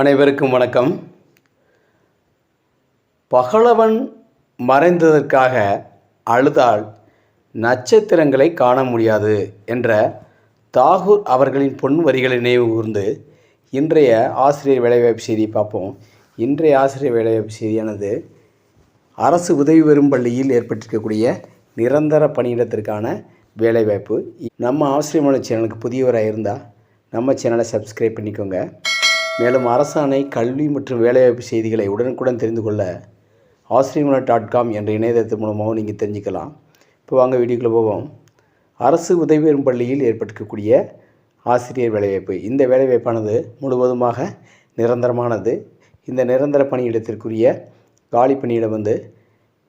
அனைவருக்கும் வணக்கம். பகலவன் மறைந்ததற்காக அழுதால் நட்சத்திரங்களை காண முடியாது என்ற தாகூர் அவர்களின் பொன் வரிகளை நினைவு கூர்ந்து இன்றைய ஆசிரியர் வேலைவாய்ப்பு செய்தியை பார்ப்போம். இன்றைய ஆசிரியர் வேலைவாய்ப்பு செய்தியானது அரசு உதவி பெறும் பள்ளியில் ஏற்பட்டிருக்கக்கூடிய நிரந்தர பணியிடத்திற்கான வேலைவாய்ப்பு. நம்ம ஆசிரியமான சேனலுக்கு புதியவராக இருந்தால் நம்ம சேனலை சப்ஸ்கிரைப் பண்ணிக்கோங்க. மேலும் அரசாணை கல்வி மற்றும் வேலைவாய்ப்பு செய்திகளை உடனுக்குடன் தெரிந்து கொள்ள ஆசிரியமலர் டாட் காம் என்ற இணையதளத்தின் மூலமாகவும் நீங்கள் தெரிஞ்சுக்கலாம். இப்போ வாங்க வீடியோக்குள்ளே போவோம். அரசு உதவி பெறும் பள்ளியில் ஏற்பட்டிருக்கக்கூடிய ஆசிரியர் வேலைவாய்ப்பு. இந்த வேலைவாய்ப்பானது முழுவதுமாக நிரந்தரமானது. இந்த நிரந்தர பணியிடத்திற்குரிய காலி பணியிடம் வந்து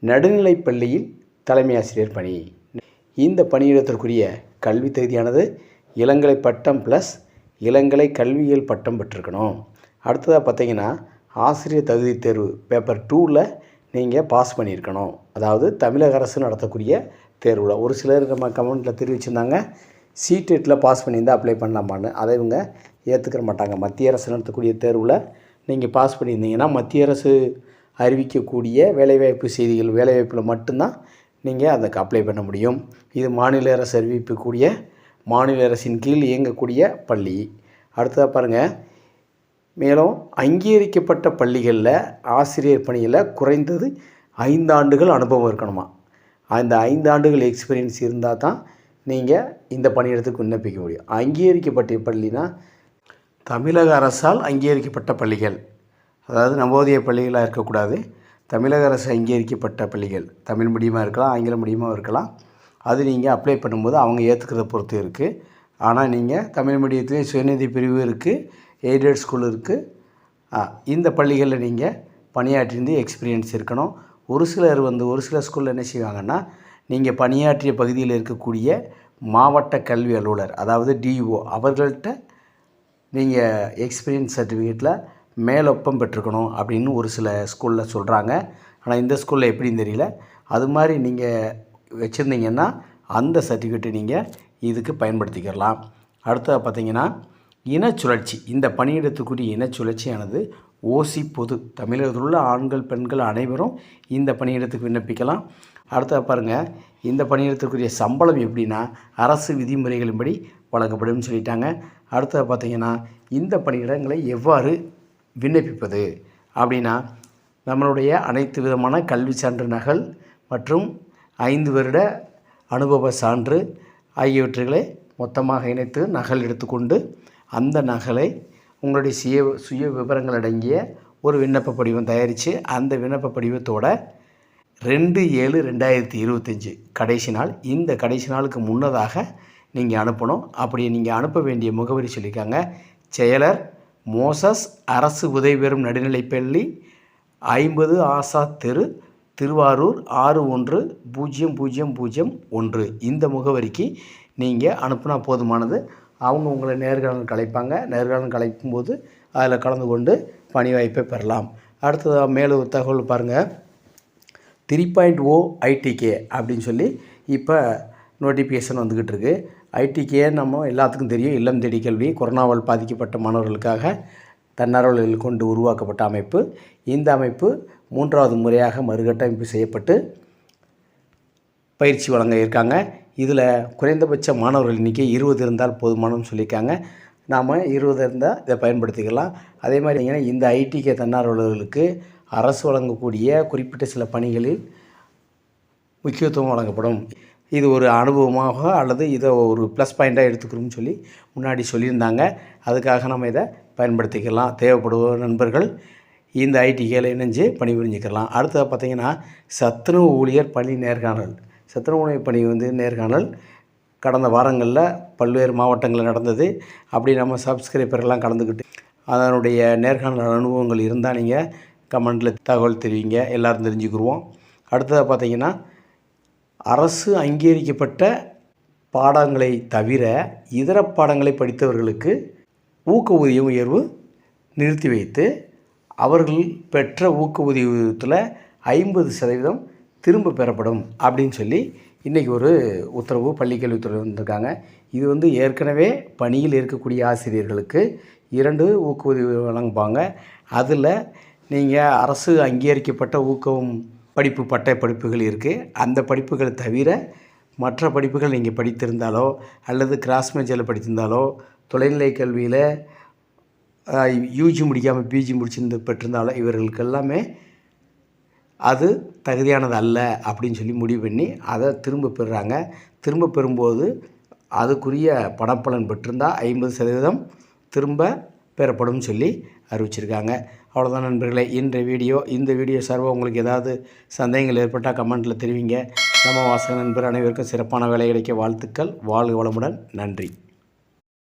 நடுநிலை பள்ளியில் தலைமை ஆசிரியர் பணி. இந்த பணியிடத்திற்குரிய கல்வி தகுதியானது இளங்கலை பட்டம் ப்ளஸ் இளங்கலை கல்வியியல் பட்டம் பெற்றிருக்கணும். அடுத்ததாக பார்த்தீங்கன்னா ஆசிரியர் தகுதி தேர்வு பேப்பர் டூவில் நீங்கள் பாஸ் பண்ணியிருக்கணும். அதாவது தமிழக அரசு நடத்தக்கூடிய தேர்வில். ஒரு சிலர் நம்ம கமெண்ட்டில் தெரிவிச்சிருந்தாங்க சிடெட்டில் பாஸ் பண்ணியிருந்தால் அப்ளை பண்ணலாமான்னு. அதை இவங்க ஏற்றுக்கிற மாட்டாங்க. மத்திய அரசு நடத்தக்கூடிய தேர்வில் நீங்கள் பாஸ் பண்ணியிருந்தீங்கன்னா மத்திய அரசு அறிவிக்கக்கூடிய வேலைவாய்ப்பு செய்திகள் வேலைவாய்ப்பில் மட்டும்தான் நீங்கள் அதுக்கு அப்ளை பண்ண முடியும். இது மாநில அரசு அறிவிக்கக்கூடிய மாநில அரசின் கீழ் இயங்கக்கூடிய பள்ளி. அடுத்ததாக பாருங்கள் மேலும் அங்கீகரிக்கப்பட்ட பள்ளிகளில் ஆசிரியர் பணியில் குறைந்தது ஐந்தாண்டுகள் அனுபவம் இருக்கணுமா? அந்த ஐந்தாண்டுகள் எக்ஸ்பீரியன்ஸ் இருந்தால் தான் நீங்கள் இந்த பணியிடத்துக்கு விண்ணப்பிக்க முடியும். அங்கீகரிக்கப்பட்ட பள்ளினா தமிழக அரசால் அங்கீகரிக்கப்பட்ட பள்ளிகள். அதாவது நவோதய பள்ளிகளாக இருக்கக்கூடாது. தமிழக அரசு அங்கீகரிக்கப்பட்ட பள்ளிகள். தமிழ் மீடியமாக இருக்கலாம் ஆங்கில மீடியமாக இருக்கலாம். அது நீங்கள் அப்ளை பண்ணும்போது அவங்க ஏற்றுக்கிறத பொறுத்து இருக்குது ஆனால் நீங்கள் தமிழ் மீடியத்துலேயும் சுயநிதி பிரிவு இருக்குது எய்டட் ஸ்கூல் இருக்குது இந்த பள்ளிகளில் நீங்கள் பணியாற்றிருந்து எக்ஸ்பீரியன்ஸ் இருக்கணும். ஒரு சிலர் வந்து ஒரு சில ஸ்கூலில் என்ன செய்வாங்கன்னா நீங்கள் பணியாற்றிய பகுதியில் இருக்கக்கூடிய மாவட்ட கல்வி அலுவலர் அதாவது டிஓ அவர்கள்ட்ட நீங்கள் எக்ஸ்பீரியன்ஸ் சர்டிஃபிகேட்டில் மேலொப்பம் பெற்றுக்கணும் அப்படின்னு ஒரு சில ஸ்கூலில் சொல்கிறாங்க ஆனால் இந்த ஸ்கூலில் எப்படின்னு தெரியல. அது மாதிரி நீங்கள் வச்சுருந்தீங்கன்னா அந்த சர்டிஃபிகேட்டை நீங்கள் இதுக்கு பயன்படுத்திக்கலாம் அடுத்தது பார்த்தீங்கன்னா இனச்சுழற்சி. இந்த பணியிடத்துக்குரிய இனச்சுழற்சியானது ஓசி பொது. தமிழகத்தில் உள்ள ஆண்கள் பெண்கள் அனைவரும் இந்த பணியிடத்துக்கு விண்ணப்பிக்கலாம். அடுத்தது பாருங்கள் இந்த பணியிடத்துக்குரிய சம்பளம் எப்படின்னா அரசு விதிமுறைகளின்படி வழங்கப்படும் சொல்லிட்டாங்க. அடுத்தது பார்த்திங்கன்னா இந்த பணியிடங்களை எவ்வாறு விண்ணப்பிப்பது? அப்படின்னா நம்மளுடைய அனைத்து விதமான கல்வி சான்று நகல் மற்றும் ஐந்து வருட அனுபவ சான்று ஆகியவற்றுகளை மொத்தமாக இணைத்து நகல் எடுத்துக்கொண்டு அந்த நகலை உங்களுடைய சுய சுய விவரங்கள் அடங்கிய ஒரு விண்ணப்ப படிவம் தயாரித்து அந்த விண்ணப்ப படிவத்தோட ரெண்டு ஏழு ரெண்டாயிரத்தி இருபத்தஞ்சி கடைசி நாள் இந்த கடைசி நாளுக்கு முன்னதாக நீங்கள் அனுப்பணும். அப்படி நீங்கள் அனுப்ப வேண்டிய முகவரி சொல்லியிருக்காங்க. செயலர் மோசஸ் அரசு உதவி பெறும் நடுநிலைப்பள்ளி ஐம்பது ஆசா தெரு திருவாரூர் ஆறு ஒன்று பூஜ்ஜியம் பூஜ்ஜியம் பூஜ்ஜியம் ஒன்று. இந்த முகவரிக்கு நீங்கள் அனுப்புனா போதுமானது. அவங்க உங்களை நேர்காணல் கலைப்பாங்க. நேர்காணல் கலைக்கும்போது அதில் கலந்து கொண்டு பணி வாய்ப்பை பெறலாம். அடுத்ததாக மேலும் தகவல் பாருங்கள் த்ரீ பாயிண்ட் ஓ ஐடிகே அப்படின்னு சொல்லி இப்போ நோட்டிஃபிகேஷன் வந்துக்கிட்டு இருக்குது ஐடிகே நம்ம எல்லாத்துக்கும் தெரியும். இல்லம் தேடி கல்வி கொரோனாவால் பாதிக்கப்பட்ட மாணவர்களுக்காக தன்னார்வலர்கள் கொண்டு உருவாக்கப்பட்ட அமைப்பு. இந்த அமைப்பு மூன்றாவது முறையாக மறுகட்டமைப்பு செய்யப்பட்டு பயிற்சி வழங்க இருக்காங்க. இதில் குறைந்தபட்ச மாணவர்கள் எண்ணிக்கை இருபது இருந்தால் போதுமானன்னு சொல்லியிருக்காங்க. நாம் இருபது இருந்தால் இதை பயன்படுத்திக்கலாம். அதே மாதிரி ஏன்னா இந்த ஐடிகே தன்னார்வலர்களுக்கு அரசு வழங்கக்கூடிய குறிப்பிட்ட சில பணிகளில் முக்கியத்துவம் வழங்கப்படும். இது ஒரு அனுபவமாக அல்லது இதை ஒரு ப்ளஸ் பாயிண்ட்டாக எடுத்துக்கிறோம்னு சொல்லி முன்னாடி சொல்லியிருந்தாங்க. அதுக்காக நம்ம இதை பயன்படுத்திக்கலாம். தேவைப்படுவோர் நண்பர்கள் இந்த ஐடிகளை இணைஞ்சு பணிபுரிஞ்சிக்கலாம். அடுத்ததாக பார்த்திங்கன்னா சத்துணவு ஊழியர் பணி நேர்காணல். சத்துணவு ஊழியர் பணி வந்து நேர்காணல். கடந்த வாரங்களில் பல்வேறு மாவட்டங்களில் நடந்தது. அப்படி நம்ம சப்ஸ்கிரைபர்லாம் கலந்துக்கிட்டு அதனுடைய நேர்காணல் அனுபவங்கள் இருந்தால் நீங்கள் கமெண்டில் தகவல் தெரிவிங்க. எல்லோரும் தெரிஞ்சுக்கிடுவோம் அடுத்ததாக பார்த்தீங்கன்னா அரசு அங்கீகரிக்கப்பட்ட பாடங்களை தவிர இதர பாடங்களை படித்தவர்களுக்கு ஊக்க ஊதிய உயர்வு நிறுத்தி வைத்து அவர்கள் பெற்ற ஊக்க ஊதியத்தில் ஐம்பது சதவீதம் திரும்ப பெறப்படும் அப்படின்னு சொல்லி இன்றைக்கி ஒரு உத்தரவு பள்ளிக்கல்வித்துறை வந்திருக்காங்க. இது வந்து ஏற்கனவே பணியில் இருக்கக்கூடிய ஆசிரியர்களுக்கு இரண்டு ஊக்குதவி வழங்குவாங்க. அதில் நீங்கள் அரசு அங்கீகரிக்கப்பட்ட ஊக்கம் படிப்பு பட்ட படிப்புகள் இருக்குது அந்த படிப்புகள் தவிர மற்ற படிப்புகள் நீங்கள் படித்திருந்தாலோ அல்லது கிராஸ் மேஜரில் படித்திருந்தாலோ தொலைநிலை கல்வியில் யூஜி முடிக்காமல் பிஜி முடிச்சிருந்து பெற்றிருந்தாலும் இவர்களுக்கு எல்லாமே அது தகுதியானது அல்ல அப்படின்னு சொல்லி முடிவு பண்ணி அதை திரும்ப பெறுறாங்க. திரும்ப பெறும்போது அதுக்குரிய பணப்பலன் பெற்றிருந்தால் ஐம்பது சதவீதம் திரும்ப பெறப்படும் சொல்லி அறிவிச்சிருக்காங்க. அவ்வளோதான் நண்பர்களே இன்ற வீடியோ இந்த வீடியோ சார்பாக உங்களுக்கு ஏதாவது சந்தேகங்கள் ஏற்பட்டால் கமெண்ட்டில் தெரிவிங்க. நம்ம வாசக நண்பர் அனைவருக்கும் சிறப்பான வேலை கிடைக்க வாழ்த்துக்கள். வாழ்க வளமுடன். நன்றி.